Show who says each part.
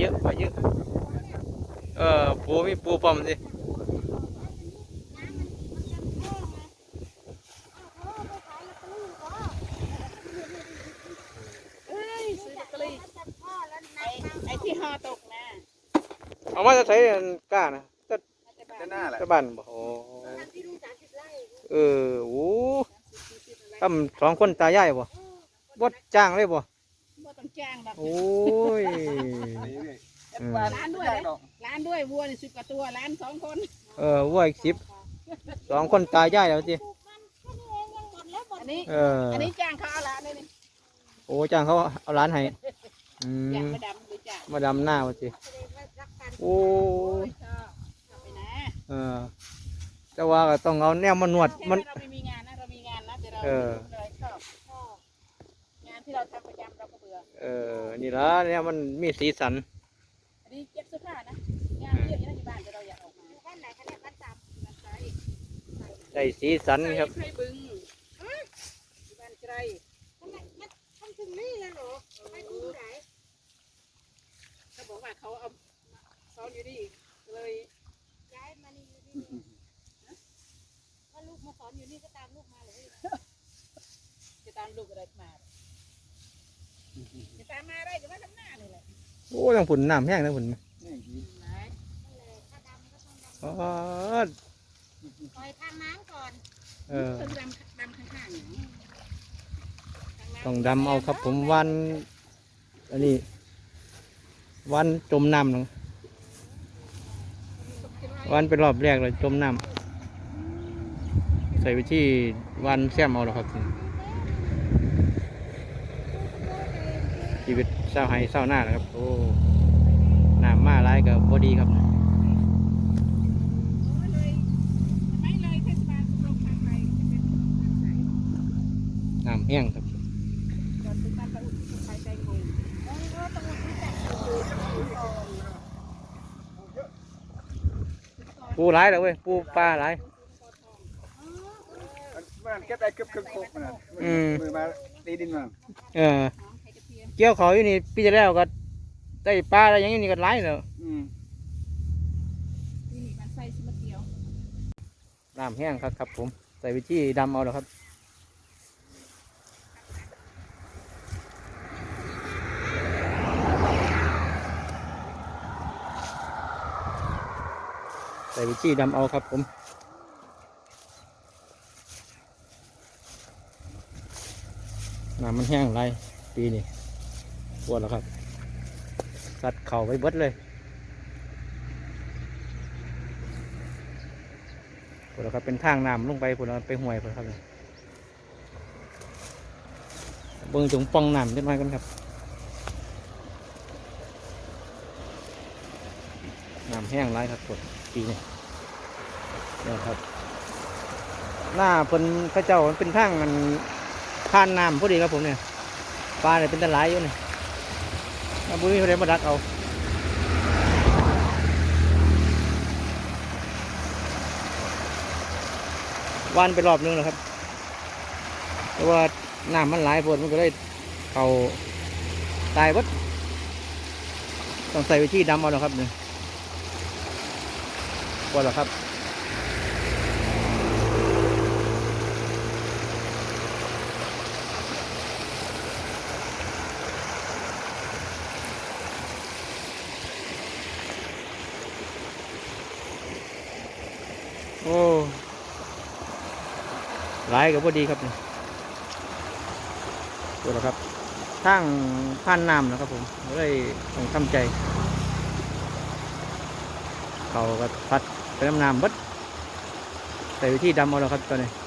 Speaker 1: เยอะปลาเยอะ เออปูมีปูปลอมสิ
Speaker 2: เอ้ยซื้อลอตเตอรี่ไอ้ไอ้ที่ห่อตกนะ
Speaker 1: เอามาจะใช้กล้านะจะ
Speaker 2: มาจากบ้าน
Speaker 3: ด้านหน้าแหละ
Speaker 1: จะบ้านบ่โอ้เออโอ้ทำสองคนตายายบ่บดจ้างเลยบ่
Speaker 2: บ่ต้องจ้างดอก
Speaker 1: โอ้ย อืม
Speaker 2: ร้านด้วยนะร้านด้วยวัวนี่สิบกว่าตัวร้านสองคน
Speaker 1: เออวัวอีกสิบสองคนตายายแล้วสิ
Speaker 2: อันนี้
Speaker 1: เออ
Speaker 2: อันนี้จ้างเขาเอาละนี่นี่
Speaker 1: โอ้จ้างเขาเอาร้านให้อื
Speaker 2: จ้าง
Speaker 1: ม
Speaker 2: มาดำหรือจ้าง
Speaker 1: มาดำหน้าวะสิโอ้
Speaker 2: โอ้
Speaker 1: ย
Speaker 2: ยชอบเอาไปนะ
Speaker 1: เออแต่ว่าก็ต้องเอาแนวมานวด
Speaker 2: ใช่
Speaker 1: มัน
Speaker 2: ว่าเราไม่มีงานนะเรามีงานนะแต่เรา
Speaker 1: เออ
Speaker 2: เลยชอบงานที่เราทำประจำเราก็เบื่อ
Speaker 1: เออนี่ละเนี่ยมันมีสีสัน
Speaker 2: อันนี้เก็บเสื้อผ้านะงานเยอะอยู่นะที่บ้านแต่เราอยากออกมาบ้านไหนคะเนี่ยบ้านจำบ้านไกล
Speaker 1: ได้สีสันครับ
Speaker 2: ไข่บึงที่บ้านไกล
Speaker 4: ทำถึงนี่เลยเหรอไม่ดูไหน
Speaker 2: เขาบอกว่าเขาเอาซ้อนอยู่นี่เลย
Speaker 4: ย้ายมานี่อยู่นี่ถ้าลูกมาสอนอยู่นี่ก็ตามลูกมาเลย
Speaker 2: จะตามลูกอะไรมาจะตามมาได้ก็มาทำหน้านี่แหละ
Speaker 1: โอ้ยังผุนน้ำแห้งนะผุน
Speaker 2: ไหน
Speaker 4: ถ้าดำก็ต้ องด
Speaker 1: อ๋อำ
Speaker 4: ปล่อยทางน้ำก่อน
Speaker 1: เออ
Speaker 2: ต้องดำดำข้างๆอย่างนี้ข้างหน้า
Speaker 1: ต้องดำเอาครับผมวันอันนี้ วันจมน้ำลงวันเป็นรอบแรกเลยจมน้ำใส่ไปที่วันแซมเอาแล้วครับชีวิตเศร้าให้เศร้าหน้านะครับ โอ้น้ำมาร้ายกับบอดีครับ
Speaker 2: เลยไม่เลยเทศบาลโรงทางไปจะเป็นน้ำใส
Speaker 1: น้ำ แห้งครับ
Speaker 2: ก่อนถึงบ้านประอุดไปแตงโม
Speaker 1: ปูร้ายแล้วเว้ยปูปลาร้าย
Speaker 3: มันเก็บได้เก็บครึ่งโคกมันน่ะ
Speaker 1: อืม
Speaker 3: มือมาตีดินมัน
Speaker 1: เออ
Speaker 2: หอมไข่กระเทียม
Speaker 1: เกี่ยวเขาอยู่นี่ปีที่แล้วก็ได้ปลาอะไรอย่างนี้ก็ร้ายแล้ว
Speaker 3: อืม
Speaker 2: นี่นี่มันใส่ซิมะเกียว
Speaker 1: น้ำแห้งครับครับผม ใส่ไปที่ดำเอาแล้วครับ ใส่ไปที่ดำเอาครับผมน้ำมันแห้งไรปีนี้ปวดแล้วครับ สัดเข่าไปเบิดเลยปวดแล้วครับเป็นทางน้ำลงไปปวดแล้วไปห่วยปวดครับเนี่ยบิ่งจงป้องน้ำเล็กน้อยกันครับน้ำแห้งไรครับปวด ปีนี้เนี่ครับ หน้าเพิ่นข้าเจ้ามันเป็นทางมันผ่านน้ำพอดีครับผมเนี่ยปลาเนี่ยเป็นตะไลอยู่เนี่ยบุ้ยเขาได้มาดักเอาวานไปรอบนึงแล้วครับแต่ว่าน้ำมันหลายปวดมันก็เลยเขาตายวัดต้องใส่ไปที่ดำเอาแล้วครับเนี่ย วดแล้วครับโอ้หลายกับพอดีครับนี่ดูแล้วครับทางผ่านน้ำนะครับผมก็เลยต้องทำใจ เขาก็พัดไปน้ำน้ำบดแต่วิธีดำเอาแล้วครับตอนนี้